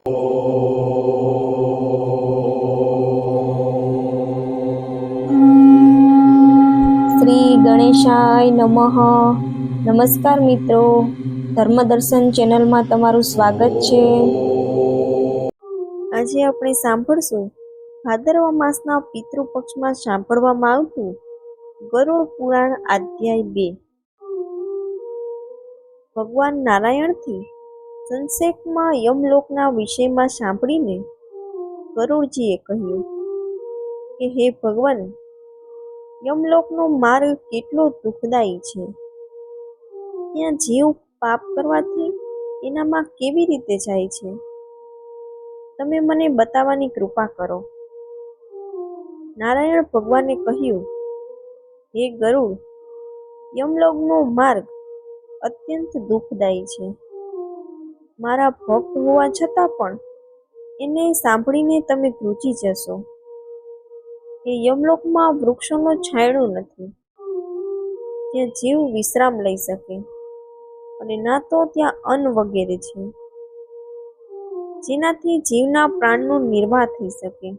શ્રી ગણેશાય નમઃ. નમસ્કાર મિત્રો. ધર્મદર્શન ચેનલમાં તમારું સ્વાગત છે. આજે આપણે સાંભળશું, ભાદરવા માસના પિતૃ પક્ષમાં સાંભળવામાં આવતું ગરુડ પુરાણ અધ્યાય બે. ભગવાન નારાયણથી સંક્ષેપમાં યમલોકના વિષયમાં સાંભળીને ગરુડજીએ કહ્યું કે, હે ભગવાન, યમલોકનો માર્ગ કેટલો દુઃખદાયી છે. ત્યાં જીવ પાપ કરવાથી એનામાં કેવી રીતે જાય છે? તમે મને બતાવવાની કૃપા કરો. નારાયણ ભગવાને કહ્યું, હે ગરુડ, યમલોકનો માર્ગ અત્યંત દુઃખદાયી છે. મારા ભક્ત હોવા છતાં પણ એને સાંભળીને તમે ધ્રુજી જશો. એ યમલોકમાં વૃક્ષોનો છાંયડો નથી. ત્યાં જીવ વિશ્રામ લઈ શકે અને ના તો ત્યાં અન્ન વગેરે છે. જેનાથી જીવના પ્રાણનો નિર્વાહ થઈ શકે.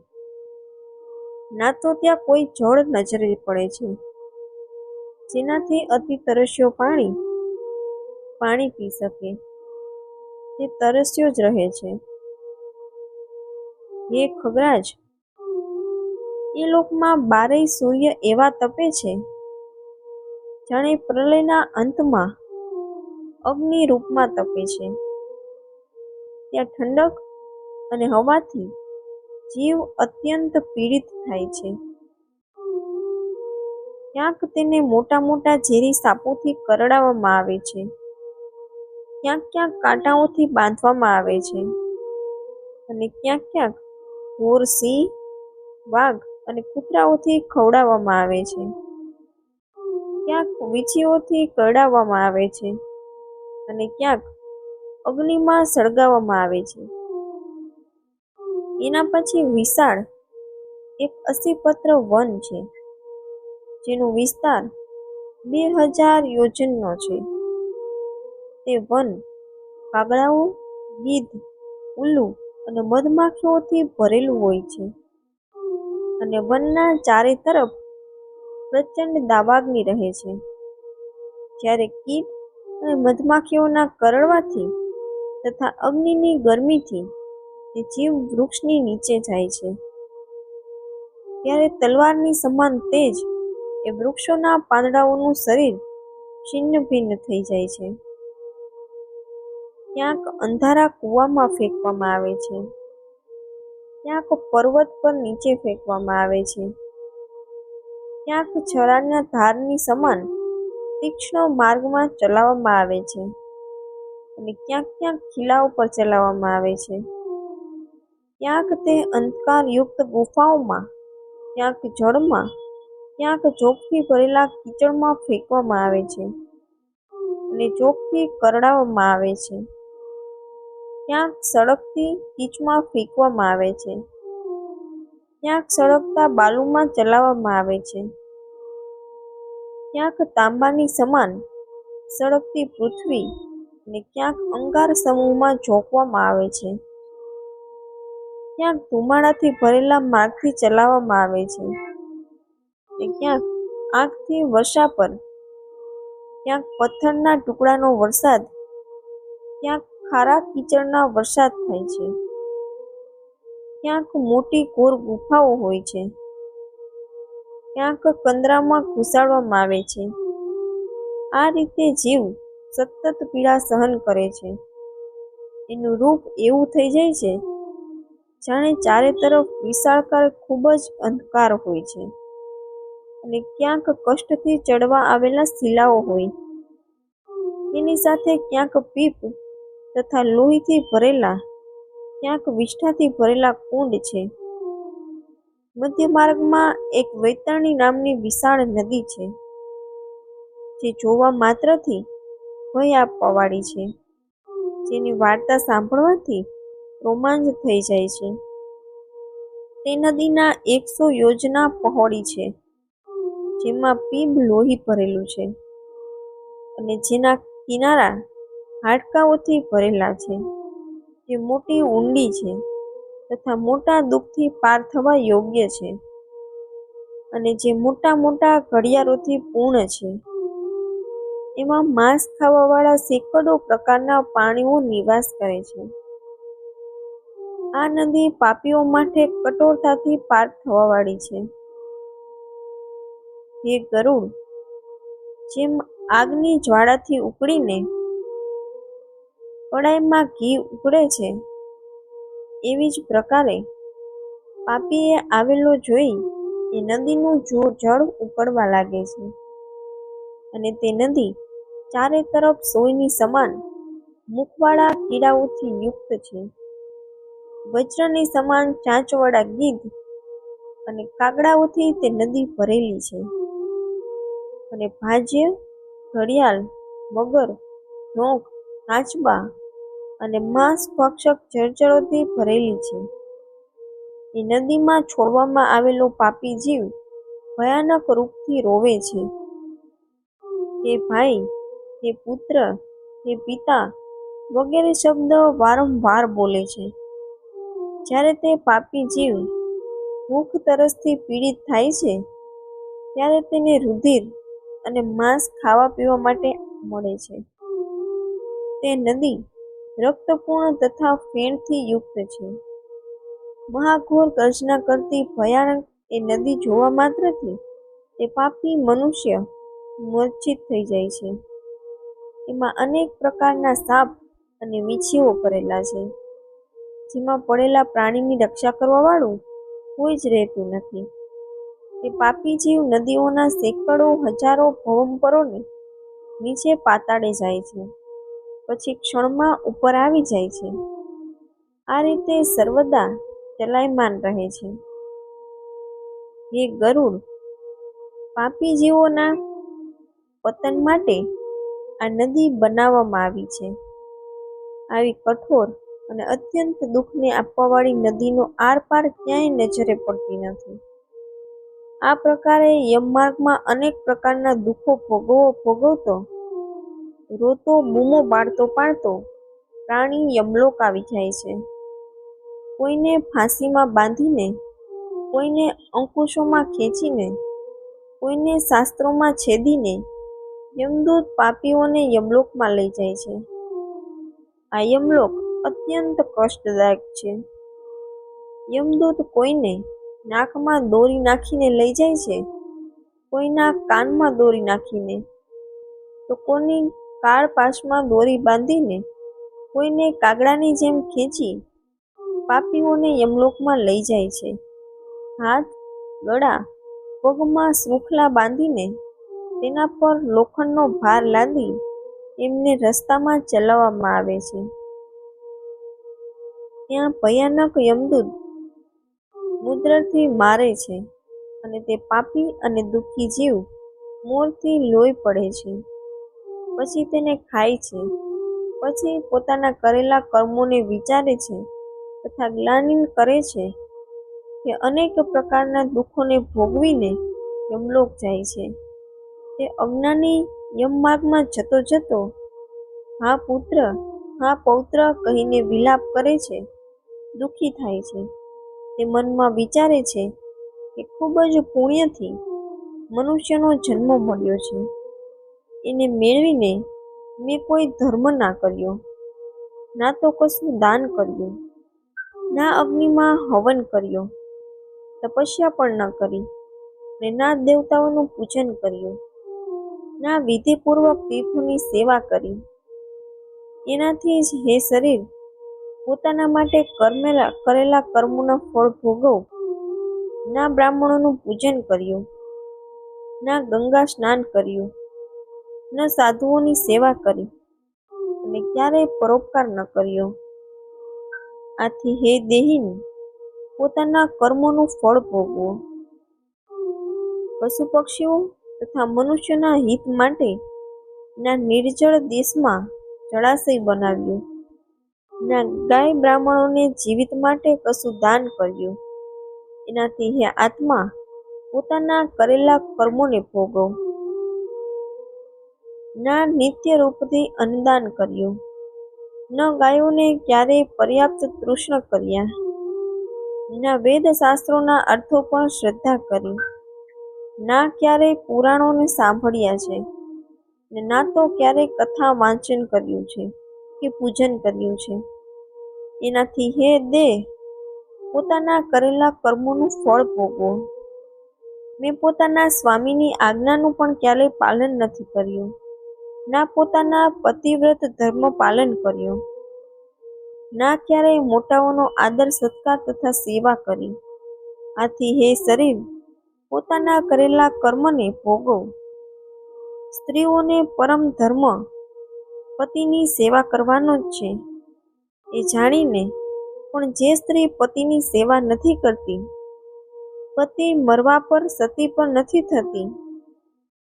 ના તો ત્યાં કોઈ જળ નજરે પડે છે. જેનાથી અતિ તરસ્યો પાણી પાણી પી શકે. તે તરસ્યો જ રહે છે. હે ખગરાજ એ લોકમાં બારેય સૂર્ય એવા તપે છે? જાણે પ્રલયના અંતમાં અગ્નિ રૂપમાં તપે છે. ત્યાં ઠંડક અને હવાથી જીવ અત્યંત પીડિત થાય છે. ક્યાંક તેને મોટા મોટા ઝેરી સાપોથી કરડાવવામાં આવે છે. ક્યાંક ક્યાંક કાંટાઓથી બાંધવામાં આવે છે. અને ક્યાંક ક્યાંક મોર સિંહ વાઘ અને કૂતરાઓથી ખવડાવવામાં આવે છે. ક્યાંક વીંછીઓથી કરડાવવામાં આવે છે અને ક્યાંક અગ્નિમાં સળગાવવામાં આવે છે. એના પછી વિશાળ એક અસીપત્ર વન છે, જેનો વિસ્તાર બે હજાર યોજનનો છે. તે વન. કાગડાઓ ગીધ ઉલ્લુ અને મધમાખીઓથી ભરેલું હોય છે. અને વનના ચારે તરફ પ્રચંડ દાવાગ્નિ રહે છે. જ્યારે કીટ અને મધમાખીઓના કરડવાથી તથા અગ્નિની ગરમીથી તે જીવ વૃક્ષની નીચે જાય છે. ત્યારે તલવારની સમાન તેજ એ વૃક્ષોના પાંદડાઓનું શરીર છિન્ન ભિન્ન થઈ જાય છે. ક્યાંક અંધારા કૂવામાં ફેંકવામાં આવે છે. ક્યાંક પર્વત પર નીચે ફેંકવામાં આવે છે. ક્યાંક છરાના ધારની સમાન તીક્ષ્ણ માર્ગમાં ચલાવવામાં આવે છે. અને ક્યાંક ક્યાંક ખીલા ઉપર ચલાવવામાં આવે છે. ક્યાંક તે અંધકારયુક્ત ગુફાઓમાં, ક્યાંક જળમાં, ક્યાંક જોગથી ભરેલા કીચડમાં ફેંકવામાં આવે છે. અને જોગથી કરડાવવામાં આવે છે. ક્યાંક સળગતી કીચમાં ફેંકવામાં આવે છે. ક્યાંક સળગતા બાલુમાં ચલાવવામાં આવે છે. ક્યાંક તાંબાની સમાન સળગતી પૃથ્વી અને ક્યાંક અંગાર સમૂહમાં ઝોંકવામાં આવે છે. ક્યાંક ધુમાડાથી ભરેલા માર્ગથી ચલાવવામાં આવે છે ને ક્યાંક આંખથી વર્ષા પર, ક્યાંક પથ્થરના ટુકડાનો વરસાદ, ક્યાંક ખારા કીચડના વરસાદ થાય છે. ક્યાંક મોટી કોર ગુફાઓ હોય છે. ક્યાંક કંદરામાં ઘુસાડવામાં આવે છે. આ રીતે જીવ સતત પીડા સહન કરે છે. એનું રૂપ એવું થઈ જાય છે, જાણે ચારે તરફ વિશાળકાર ખૂબ જ અંધકાર હોય છે. અને ક્યાંક કષ્ટથી ચડવા આવેલા શિલાઓ હોય. એની સાથે ક્યાંક પીપ તથા લોહીથી ભરેલા, ક્યાંક વિષ્ઠાથી ભરેલા કુંડ છે. મધ્ય માર્ગમાં એક વૈતરણી નામની વિશાળ નદી છે, જે જોવા માત્રથી ભય આપવાવાળી છે. જેની વાર્તા સાંભળવાથી રોમાંચ થઈ જાય છે. તે નદીના એકસો યોજના પહોળી છે, જેમાં પીબ લોહી ભરેલું છે અને જેના કિનારા હાડકાઓથી ભરેલા છે. જે મોટી ઊંડી છે તથા મોટા દુઃખથી પાર થવા યોગ્ય છે. અને જે મોટા મોટા ઘડિયાળોથી પૂર્ણ છે. એમાં માંસ ખાવાવાળા સેંકડો પ્રકારના પ્રાણીઓ નિવાસ કરે છે. આ નદી પાપીઓ માટે કઠોરતાથી પાર થવાવાળી છે. હે ગરુડ, જેમ આગની જ્વાળાથી ઉકળીને કડાઈમાં ઘી ઉકળે છે. એવી જ પ્રકારે પાપીએ આવેલો જોઈ એ નદીનું જળ ઉકળવા લાગે છે. અને તે નદી ચારે તરફ સોયની સમાન મુખવાળા કીડાઓથી યુક્ત છે. વજ્રની સમાન ચાંચવાળા ગીધ અને કાગડાઓથી તે નદી ભરેલી છે. અને ભાજ્ય, ઘડિયાળ, મગર ઢોંક કાચબા અને માંસ ભક્ષક જળચરોથી ભરેલી છે. એ નદીમાં છોડવામાં આવેલો પાપી જીવ ભયાનક રૂપથી રોવે છે. હે ભાઈ હે પુત્ર હે પિતા વગેરે શબ્દ વારંવાર બોલે છે. જ્યારે તે પાપી જીવ ભૂખ તરસથી પીડિત થાય છે, ત્યારે તેને રુધિર અને માંસ ખાવા પીવા માટે મળે છે. તે નદી રક્તપૂર્ણ તથા ફેણથી યુક્ત છે. મહાઘોર ગર્જના કરતી ભયાનક એ નદી જોવા માત્રથી તે પાપી મનુષ્ય મૂર્છિત થઈ જાય છે. એમાં અનેક પ્રકારના સાપ અને વીછીઓ કરેલા છે. જેમાં પડેલા પ્રાણીની રક્ષા કરવાવાળું કોઈ જ રહેતું નથી. તે પાપી જીવ નદીઓના સેંકડો હજારો ભવંપરોને નીચે પાતાળે જાય છે. પછી ક્ષણમાં ઉપર આવી જાય છે. આ રીતે સર્વદા ચલાયમાન રહે છે. હે ગરુડ પાપી જીવોના પતન માટે આ નદી બનાવવામાં આવી છે. આવી કઠોર અને અત્યંત દુઃખને આપવાવાળી નદીનો આરપાર ક્યાંય નજરે પડતી નથી. આ પ્રકારે યમમાર્ગમાં અનેક પ્રકારના દુઃખો ભોગવો ભોગવતો રોતો બૂમો પાડતો પાડતો પ્રાણી યમલોક આવી જાય છે. કોઈને ફાંસીમાં બાંધીને, કોઈને અંકુશોમાં ખેંચીને, કોઈને શાસ્ત્રોમાં છેદીને યમદૂત પાપીઓને યમલોકમાં લઈ જાય છે. આ યમલોક અત્યંત કષ્ટદાયક છે. યમદૂત કોઈને નાકમાં દોરી નાખીને લઈ જાય છે. કોઈના કાનમાં દોરી નાખીને. તો કોની કાળ પાશમાં દોરી બાંધીને કોઈને કાગડાની જેમ ખેંચી પાપીઓને યમલોકમાં લઈ જાય છે. હાથ, ગળા, પગમાં શૃંખલા બાંધીને તેના પર લોખંડનો ભાર લાદી એમને રસ્તામાં ચલાવવામાં આવે છે. ત્યાં ભયાનક યમદૂત મુદ્રથી મારે છે અને તે પાપી અને દુઃખી જીવ મોરથી લોહી પડે છે. પછી તેને ખાય છે. પછી પોતાના કરેલા કર્મોને વિચારે છે તથા ગ્લાનિન કરે છે કે અનેક પ્રકારના દુઃખોને ભોગવીને યમલોક જાય છે. તે અજ્ઞાની યમમાર્ગમાં જતો જતો હા પુત્ર, હા પૌત્ર કહીને વિલાપ કરે છે, દુઃખી થાય છે. તે મનમાં વિચારે છે કે ખૂબ જ પુણ્યથી મનુષ્યનો જન્મ મળ્યો છે. એને મેળવીને મેં કોઈ ધર્મ ના કર્યો, ના તો કશું દાન કર્યું, ના અગ્નિમાં હવન કર્યો, તપસ્યા પણ ન કરી ને ના દેવતાઓનું પૂજન કર્યું, ના વિધિપૂર્વક તીર્થોની સેવા કરી. એનાથી જ હે શરીર, પોતાના માટે કર્મેલા, કરેલા કર્મોના ફળ ભોગવ, ના બ્રાહ્મણોનું પૂજન કર્યું, ના ગંગા સ્નાન કર્યું ન સાધુઓની સેવા કરી. અને ક્યારેય પરોપકાર ન કર્યો. આથી હે દેહીન, પોતાના કર્મોનું ફળ ભોગવો. પશુ પક્ષીઓ તથા મનુષ્યના હિત માટે ના નિર્જળ દેશમાં જળાશય બનાવ્યું. ના ગાય બ્રાહ્મણોને જીવિત માટે કશું દાન કર્યું. એનાથી હે આત્મા પોતાના કરેલા કર્મોને ભોગવ. ના નિત્ય રૂપથી અન્નદાન કર્યું. ન ગાયોને ક્યારેય પર્યાપ્ત તૃષ્ણ કર્યા. ના વેદ શાસ્ત્રોના અર્થો પણ શ્રદ્ધા કરી. ના ક્યારેય પુરાણોને સાંભળ્યા છે. ને ના તો ક્યારેય કથા વાંચન કર્યું છે કે પૂજન કર્યું છે. એનાથી હે દે પોતાના કરેલા કર્મોનું ફળ ભોગવો. મેં પોતાના સ્વામીની આજ્ઞાનું પણ ક્યારેય પાલન નથી કર્યું. ના પોતાના પતિવ્રત ધર્મ પાલન કર્યું. ના ક્યારેય મોટાઓનો આદર, સત્કાર તથા સેવા કરી. આથી હે શરીર, પોતાના કરેલા કર્મને ભોગવ. સ્ત્રીઓને પરમ ધર્મ, પતિની સેવા કરવાનો જ છે. એ જાણીને પણ જે સ્ત્રી પતિની સેવા નથી કરતી, પતિ મરવા પર સતી પણ નથી થતી.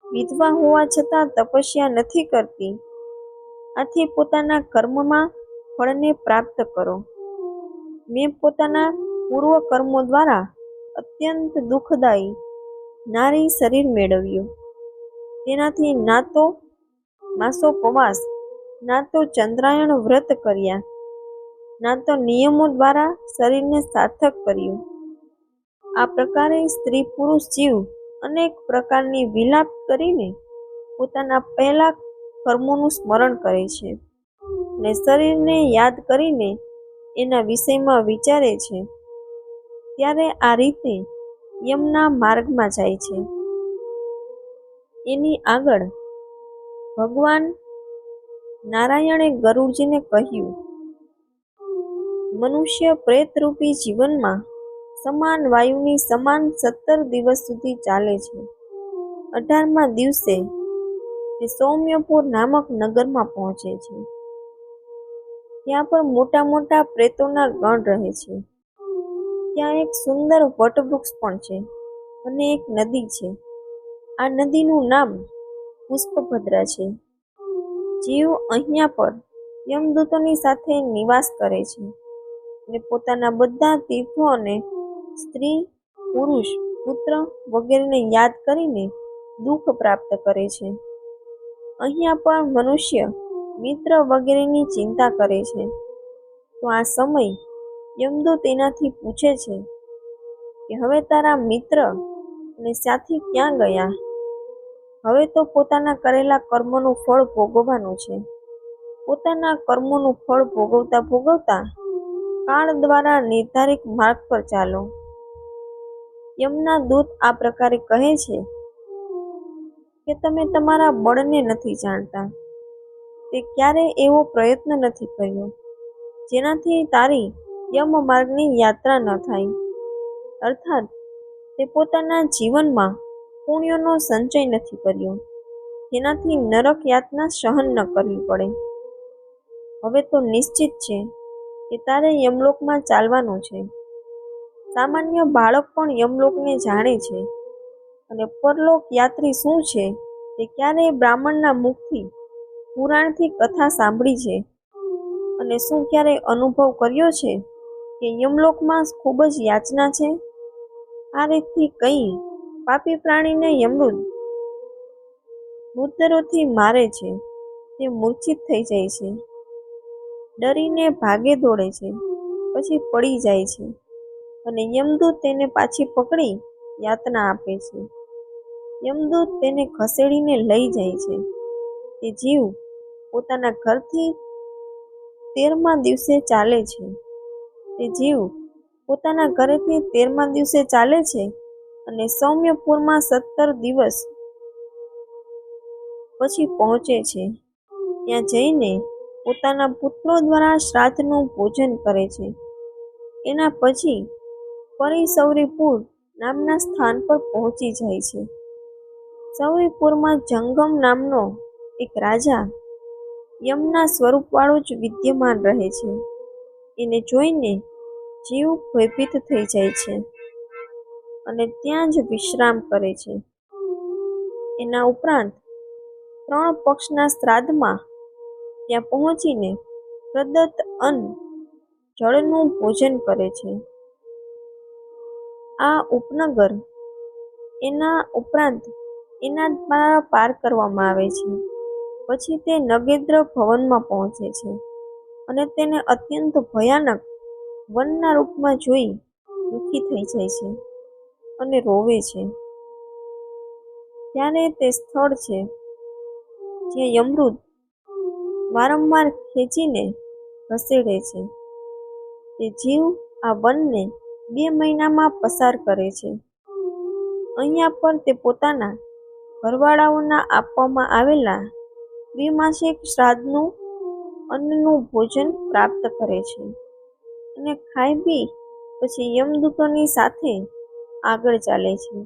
વિધવા હોવા છતાં તપસ્યા નથી કરતી. આથી પોતાના કર્મમાં ફળને પ્રાપ્ત કરો. મેં પોતાના પૂર્વ કર્મો દ્વારા અત્યંત દુઃખદાયી નારી શરીર મેળવ્યું. તેનાથી ના તો માસોપવાસ ના તો ચંદ્રાયણ વ્રત કર્યા, ના તો નિયમો દ્વારા શરીરને સાર્થક કર્યું. આ પ્રકારે સ્ત્રી પુરુષ જીવ અનેક પ્રકારની વિલાપ કરીને પોતાના પહેલા કર્મોનું સ્મરણ કરે છે ને શરીરને યાદ કરીને એના વિષયમાં વિચારે છે. ત્યારે આ રીતે યમના માર્ગમાં જાય છે. એની આગળ ભગવાન નારાયણે ગરુડજીને કહ્યું, મનુષ્ય પ્રેતરૂપી જીવનમાં સમાન વાયુની સમાન સત્તર દિવસ સુધી ચાલે છે. અઢારમા દિવસે તે સૌમ્યપુર નામક નગરમાં પહોંચે છે. ત્યાં પર મોટા મોટા પ્રેતોના ગણ રહે છે. ત્યાં એક સુંદર વટવૃક્ષ પણ છે અને એક નદી છે. આ નદીનું નામ પુષ્પભદ્રા છે. જીવ અહીંયા પર યમદૂતોની સાથે નિવાસ કરે છે અને પોતાના બધા તીર્થો અને સ્ત્રી, પુરુષ, પુત્ર વગેરેને યાદ કરીને દુઃખ પ્રાપ્ત કરે છે. અહીંયા પણ મનુષ્ય મિત્ર વગેરેની ચિંતા કરે છે. તો આ સમય યમદૂત તેનાથી પૂછે છે કે, હવે તારા મિત્ર અને સાથી ક્યાં ગયા? હવે તો પોતાના કરેલા કર્મનું ફળ ભોગવવાનું છે. પોતાના કર્મોનું ફળ ભોગવતા ભોગવતા કાળ દ્વારા નિર્ધારિત માર્ગ પર ચાલો. યમના દૂત આ પ્રકારે કહે છે કે તમે તમારા બળને નથી જાણતા. તે ક્યારે એવો પ્રયત્ન નથી કર્યો? જેનાથી તારી યમ માર્ગની યાત્રા ન થાય. અર્થાત, તે પોતાના જીવનમાં પુણ્યનો સંચય નથી કર્યો. જેનાથી નરક યાતના સહન ન કરવી પડે. હવે તો નિશ્ચિત છે કે તારે યમલોકમાં ચાલવાનું છે. સામાન્ય બાળક પણ યમલોકને જાણે છે. અને પરલોક યાત્રી શું છે? તે ક્યારેય બ્રાહ્મણના મુખથી, પુરાણથી કથા સાંભળી છે. અને શું ક્યારેય અનુભવ કર્યો છે કે યમલોકમાં ખૂબ જ યાચના છે? આ રીતથી કઈ પાપી પ્રાણીને યમદૂત મૃતરોથી મારે છે. તે મૂર્છિત થઈ જાય છે. ડરીને ભાગે દોડે છે. પછી પડી જાય છે. અને યમદૂત તેને પાછી પકડી યાતના આપે છે. યમદૂત તેને ખસેડીને લઈ જાય છે. તે જીવ પોતાના ઘરથી તેરમા દિવસે ચાલે છે. તે જીવ પોતાના ઘરેથી તેરમા દિવસે ચાલે છે અને સૌમ્યપુરમાં સત્તર દિવસ પછી પહોંચે છે. ત્યાં જઈને પોતાના પુત્રો દ્વારા શ્રાદ્ધનું ભોજન કરે છે. એના પછી ફરી સૌરીપુર નામના સ્થાન પર પહોંચી જાય છે. સૌરીપુરમાં જંગમ નામનો એક રાજા યમના સ્વરૂપવાળો જ વિદ્યમાન રહે છે. એને જોઈને જીવ ભયભીત થઈ જાય છે અને ત્યાં જ વિશ્રામ કરે છે. એના ઉપરાંત ત્રણ પક્ષના શ્રાદ્ધમાં ત્યાં પહોંચીને પ્રદત્ત અન્ન જળનું ભોજન કરે છે. આ ઉપનગર એના ઉપરાંત એના પાર કરવામાં આવે છે. પછી તે નગેન્દ્ર ભવનમાં પહોંચે છે અને તેને અત્યંત ભયાનક વનના રૂપમાં જોઈ દુઃખી થઈ જાય છે અને રોવે છે. ત્યારે તે સ્થળ છે જે યમૃત વારંવાર ખેંચીને ખસેડે છે. તે જીવ આ વનને બે મહિનામાં પસાર કરે છે. અહીંયા પણ તે પોતાના ઘરવાળાઓના આપવામાં આવેલા દ્વિમાસિક શ્રાદ્ધનું અન્નનું ભોજન પ્રાપ્ત કરે છે અને ખાઈ પી પછી યમદૂતોની સાથે આગળ ચાલે છે.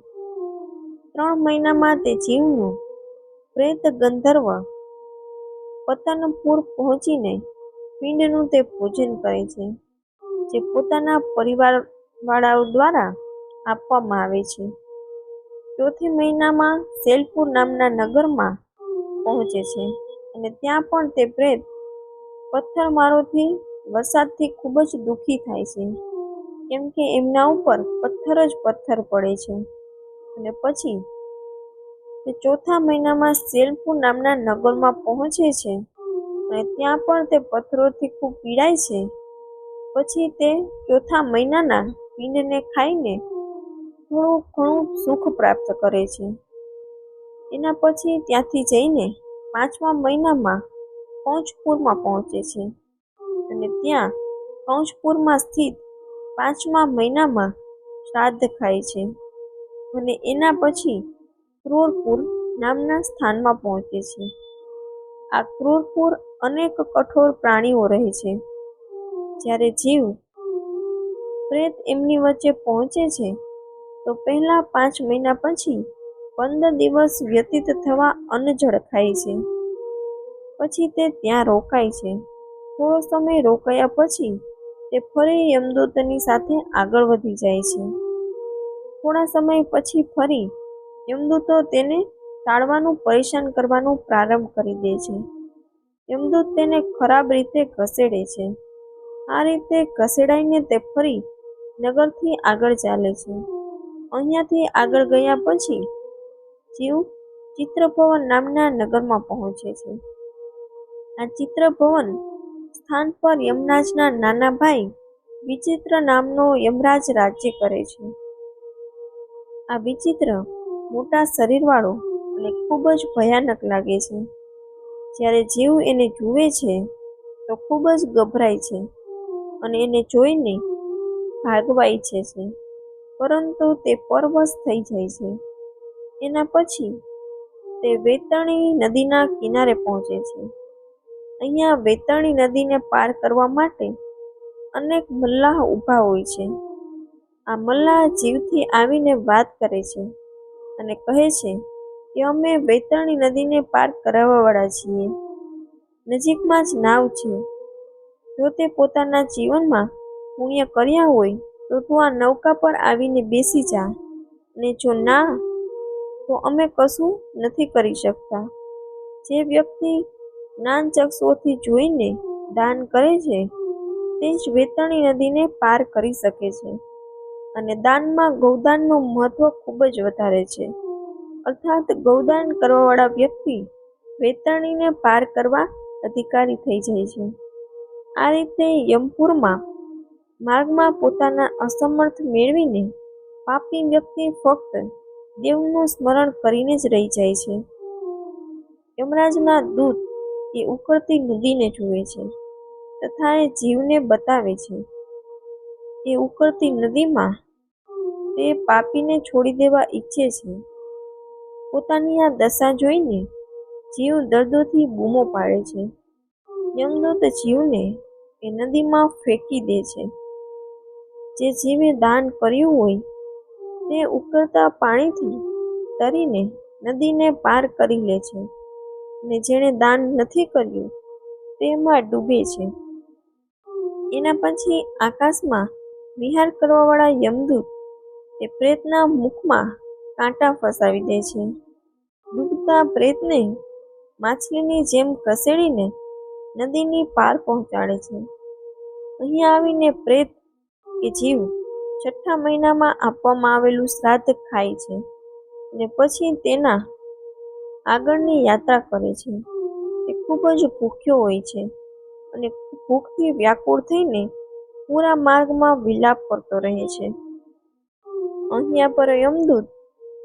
ત્રણ મહિનામાં તે જીવનું પ્રેત ગંધર્વ પતનપુર પહોંચીને પિંડનું તે ભોજન કરે છે, જે પોતાના પરિવારવાળાઓ દ્વારા આપવામાં આવે છે. ચોથી મહિનામાં સેલપુર નામના નગરમાં પહોંચે છે અને ત્યાં પણ તે પ્રેત પથ્થરમારોથી વરસાદથી ખૂબ જ દુઃખી થાય છે. કેમ કે એમના ઉપર પથ્થર જ પથ્થર પડે છે. અને પછી તે ચોથા મહિનામાં સેલપુર નામના નગરમાં પહોંચે છે અને ત્યાં પણ તે પથ્થરોથી ખૂબ પીડાય છે. પછી તે ચોથા મહિનાના પિંડને ખાઈને થોડું ઘણું સુખ પ્રાપ્ત કરે છે. એના પછી ત્યાંથી જઈને પાંચમા મહિનામાં પંચપુરમાં પહોંચે છે. અને ત્યાં પંચપુરમાં સ્થિત પાંચમા મહિનામાં શ્રાદ્ધ ખાય છે. અને એના પછી ક્રૂરપુર નામના સ્થાનમાં પહોંચે છે. આ ક્રૂરપુર અનેક કઠોર પ્રાણીઓ રહે છે. જ્યારે જીવ પ્રેત એમની વચ્ચે પહોંચે છે. તો પહેલા પાંચ મહિના પછી પંદર દિવસ વ્યતીત થવા અનજળ ખાય છે. પછી તે ત્યાં રોકાય છે. થોડો સમય રોકાયા પછી તે ફરી યમદૂતની સાથે આગળ વધી જાય છે. થોડા સમય પછી ફરી યમદૂતો તેને ટાળવાનું, પરેશાન કરવાનું પ્રારંભ કરી દે છે. યમદૂત તેને ખરાબ રીતે ઘસેડે છે. આ રીતે ઘસેડાઈને તે ફરી નગરથી આગળ ચાલે છે. અહીંયાથી આગળ ગયા પછી જીવ ચિત્રભવન નામના નગરમાં પહોંચે છે. આ ચિત્રભવન સ્થાન પર યમરાજના નાના ભાઈ વિચિત્ર નામનો યમરાજ રાજ્ય કરે છે. આ વિચિત્ર મોટા શરીરવાળો અને ખૂબ જ ભયાનક લાગે છે. જ્યારે જીવ એને જુએ છે તો ખૂબ જ ગભરાય છે અને એને જોઈને ભાગવા ઈચ્છે છે પરંતુ તે પરવશ થઈ જાય છે. એના પછી તે વેતણી નદીના કિનારે પહોંચે છે. અહીંયા વેતરણી નદીને પાર કરવા માટે અનેક મલ્લાહ ઊભા હોય છે. આ મલ્લાહ જીવથી આવીને વાત કરે છે અને કહે છે કે અમે વેતરણી નદીને પાર કરાવવાવાળા છીએ. નજીકમાં જ નાવ છે. જો તે પોતાના જીવનમાં પુણ્ય કર્યા હોય, તો તું આ નૌકા પર આવીને બેસી જા. અને જો ના, તો અમે કશું નથી કરી શકતા. જે વ્યક્તિ જ્ઞાનચક્ષુઓથી જોઈને દાન કરે છે, તે જ વેતરણી નદીને પાર કરી શકે છે. અને દાનમાં ગૌદાનનું મહત્વ ખૂબ જ વધારે છે. અર્થાત ગૌદાન કરવાવાળા વ્યક્તિ વેતરણીને પાર કરવા અધિકારી થઈ જાય છે. આ રીતે યમપુરમાં માર્ગમાં પોતાના અસમર્થ મેળવીને પાપી વ્યક્તિ ફક્ત દેવનું સ્મરણ કરીને જ રહી જાય છે. યમરાજના દૂત એ ઉકળતી નદીને જુએ છે તથા એ જીવને બતાવે છે. એ ઉકળતી નદીમાં તે પાપીને છોડી દેવા ઈચ્છે છે. પોતાની આ દશા જોઈને જીવ દર્દોથી બૂમો પાડે છે. યમદૂત જીવને એ નદીમાં ફેંકી દે છે. જે જીવે દાન કર્યું હોય, તે ઉકળતા પાણીથી તરીને નદીને પાર કરી લે છે અને જેણે દાન નથી કર્યું, તેમાં ડૂબે છે. એના પછી આકાશમાં વિહાર કરવાવાળા યમદૂત એ પ્રેતના મુખમાં કાંટા ફસાવી દે છે. ડૂબતા પ્રેતને માછલીની જેમ ઘસેડીને નદીની પાર પહોંચાડે છે. અહીંયા આવીને પ્રેત કે જીવ છઠ્ઠા મહિનામાં આપવામાં આવેલું શ્રાદ્ધ ખાય છે અને પછી તેના આગળની યાત્રા કરે છે. તે ખૂબ જ ભૂખ્યો હોય છે અને ભૂખથી વ્યાકુળ થઈને પૂરા માર્ગમાં વિલાપ કરતો રહે છે. અહીંયા પર યમદૂત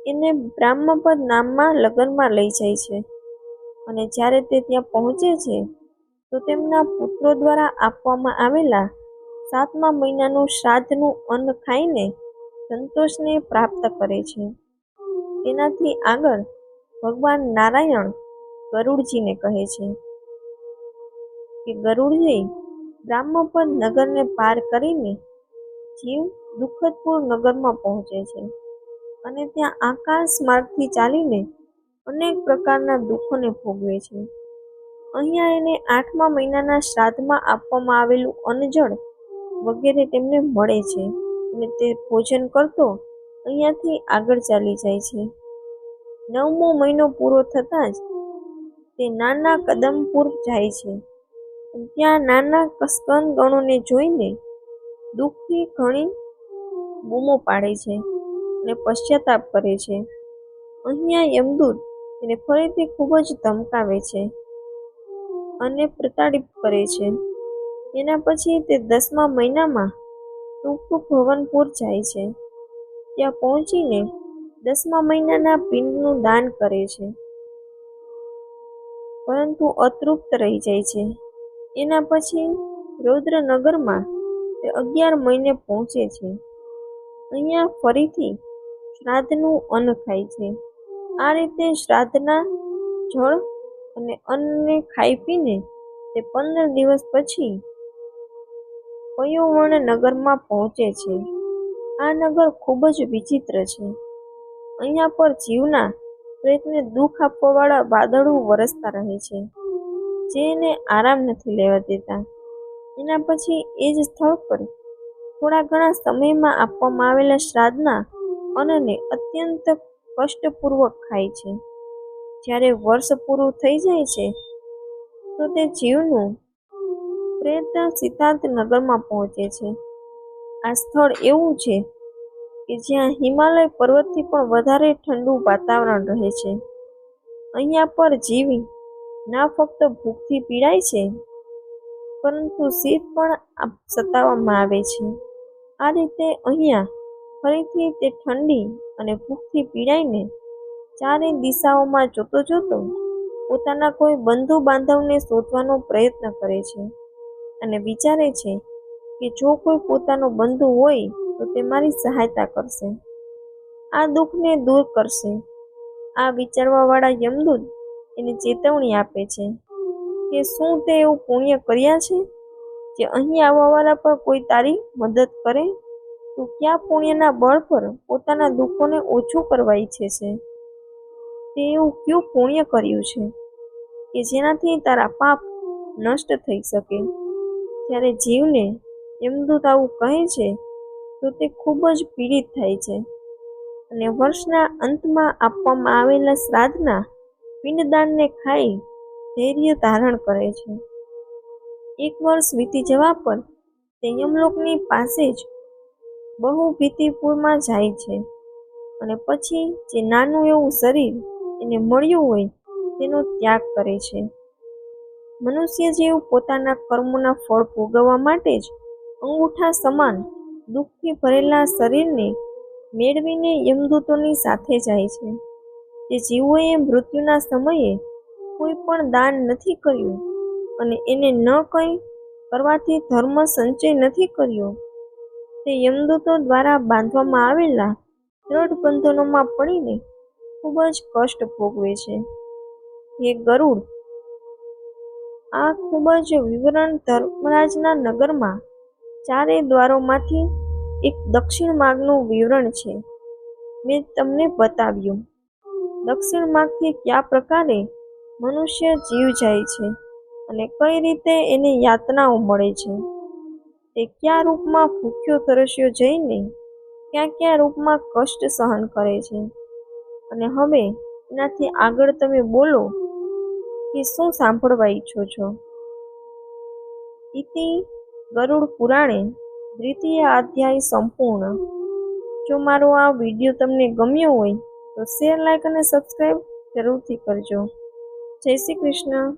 એને બ્રાહ્મપદ નામમાં લગ્નમાં લઈ જાય છે અને જ્યારે તે ત્યાં પહોંચે છે તો તેમના પુત્રો દ્વારા આપવામાં આવેલા સાતમા મહિનાનું શ્રાદ્ધનું અન્ન ખાઈને સંતોષને પ્રાપ્ત કરે છે. તેનાથી આગળ ભગવાન નારાયણ ગરુડજીને કહે છે કે ગરુડજી બ્રાહ્મપદ નગરને પાર કરીને જીવ દુઃખદપુર નગરમાં પહોંચે છે અને ત્યાં આકાશ માર્ગથી ચાલીને અનેક પ્રકારના દુઃખોને ભોગવે છે. અહીંયા એને આઠમા મહિનાના શ્રાદ્ધમાં આપવામાં આવેલું અન્નજળ વગેરે તેમને મળે છે અને તે ભોજન કરતો અહીંયાથી આગળ ચાલી જાય છે. નવમો મહિનો પૂરો થતાં જ તે નાના કદમપુર જાય છે. ત્યાં નાના કસ્કન ગણોને જોઈને દુઃખથી ઘણી બૂમો પાડે છે અને પશ્ચાતાપ કરે છે. અહીંયા યમદૂત તેને ફરીથી ખૂબ જ ધમકાવે છે અને પ્રતાડિત કરે છે. એના પછી તે દસમા મહિનામાં ટૂંક ભવનપુર જાય છે. ત્યાં પહોંચીને દસમા મહિનાના પિંડનું દાન કરે છે. પરંતુ અતૃપ્ત રહી જાય છે. એના પછી રૌદ્રનગરમાં તે અગિયાર મહિને પહોંચે છે. અહીંયા ફરીથી શ્રાદ્ધનું અન્ન ખાય છે. આ રીતે શ્રાદ્ધના જળ અને અન્નને ખાઈ પીને તે પંદર દિવસ પછી પયોવર્ણ નગરમાં પહોંચે છે. આ નગર ખૂબ જ વિચિત્ર છે. અહીંયા પર જીવના પ્રેતને દુઃખ આપવાવાળા વાદળો વરસતા રહે છે. જે એને આરામ નથી લેવા દેતા. એના પછી એ જ સ્થળ પર થોડા ઘણા સમયમાં આપવામાં આવેલા શ્રાદ્ધના અન્નને અત્યંત કષ્ટપૂર્વક ખાય છે. જ્યારે વર્ષ પૂરું થઈ જાય છે, તો તે જીવનું પ્રેત સિદ્ધાર્થ નગરમાં પહોંચે છે. આ સ્થળ એવું છે કે જ્યાં હિમાલય પર્વતથી પણ વધારે ઠંડુ વાતાવરણ રહે છે. અહીંયા પર જીવી ના ફક્ત ભૂખથી પીડાય છે, પરંતુ શીત પણ સતાવવામાં આવે છે. આ રીતે અહીંયા ફરીથી તે ઠંડી અને ભૂખથી પીડાઈને ચારે દિશાઓમાં જોતો જોતો પોતાના કોઈ બંધુ બાંધવને શોધવાનો પ્રયત્ન કરે છે. અને વિચારે છે કે જો કોઈ પોતાનો બંધુ હોય, તો તે મારી સહાયતા કરશે. આ દુઃખને દૂર કરશે. આ વિચારવાવાળા યમદૂત એને ચેતવણી આપે છે કે શું તે એવું પુણ્ય કર્યા છે? કે અહીં આવવાવાળા પર કોઈ તારી મદદ કરે? તું ક્યાં પુણ્યના બળ પર પોતાના દુઃખોને ઓછું કરવા ઈચ્છે છે? તે એવું કયું પુણ્ય કર્યું છે કે જેનાથી તારા પાપ નષ્ટ થઈ શકે? જ્યારે જીવને યમદૂત આવું કહે છે તો તે ખૂબ જ પીડિત થાય છે. અને વર્ષના અંતમાં આપવામાં આવેલા શ્રાદ્ધના પિંડદાનને ખાઈ ધૈર્ય ધારણ કરે છે. એક વર્ષ વીતી જવા પર તે યમલોકની પાસે જ બહુ ભીતિપુરમાં જાય છે અને પછી જે નાનું એવું શરીર એને મળ્યું હોય તેનો ત્યાગ કરે છે. મનુષ્ય જેવું પોતાના કર્મોના ફળ ભોગવવા માટે જ અંગૂઠા સમાન દુઃખથી ભરેલા શરીરને મેળવીને યમદૂતોની સાથે જાય છે. જે જીવોએ મૃત્યુના સમયે કોઈ પણ દાન નથી કર્યું અને એને ન કંઈ કરવાથી ધર્મ સંચય નથી કર્યો, તે યમદૂતો દ્વારા બાંધવામાં આવેલા દ્રઢ બંધનોમાં પડીને ખૂબ જ કષ્ટ ભોગવે છે. હે ગરુડ આ ખૂબ જ વિવરણ ધર્મરાજના નગરમાં ચારે દ્વારોમાંથી એક દક્ષિણ માર્ગનું વિવરણ છે. મેં તમને બતાવ્યું. દક્ષિણ માર્ગથી કયા પ્રકારે મનુષ્ય જીવ જાય છે અને કઈ રીતે એને યાતનાઓ મળે છે? તે કયા રૂપમાં ભૂખ્યો તરસ્યો જઈને ક્યાં ક્યાં રૂપમાં કષ્ટ સહન કરે છે? અને હવે એનાથી આગળ તમે બોલો કે શું સાંભળવા ઈચ્છો છો? ઇતિ ગરુડ પુરાણે દ્વિતીય અધ્યાય સંપૂર્ણ. જો મારો આ વીડિયો તમને ગમ્યો હોય તો શેર લાઈક અને સબસ્ક્રાઈબ જરૂરથી કરજો. જય શ્રી કૃષ્ણ.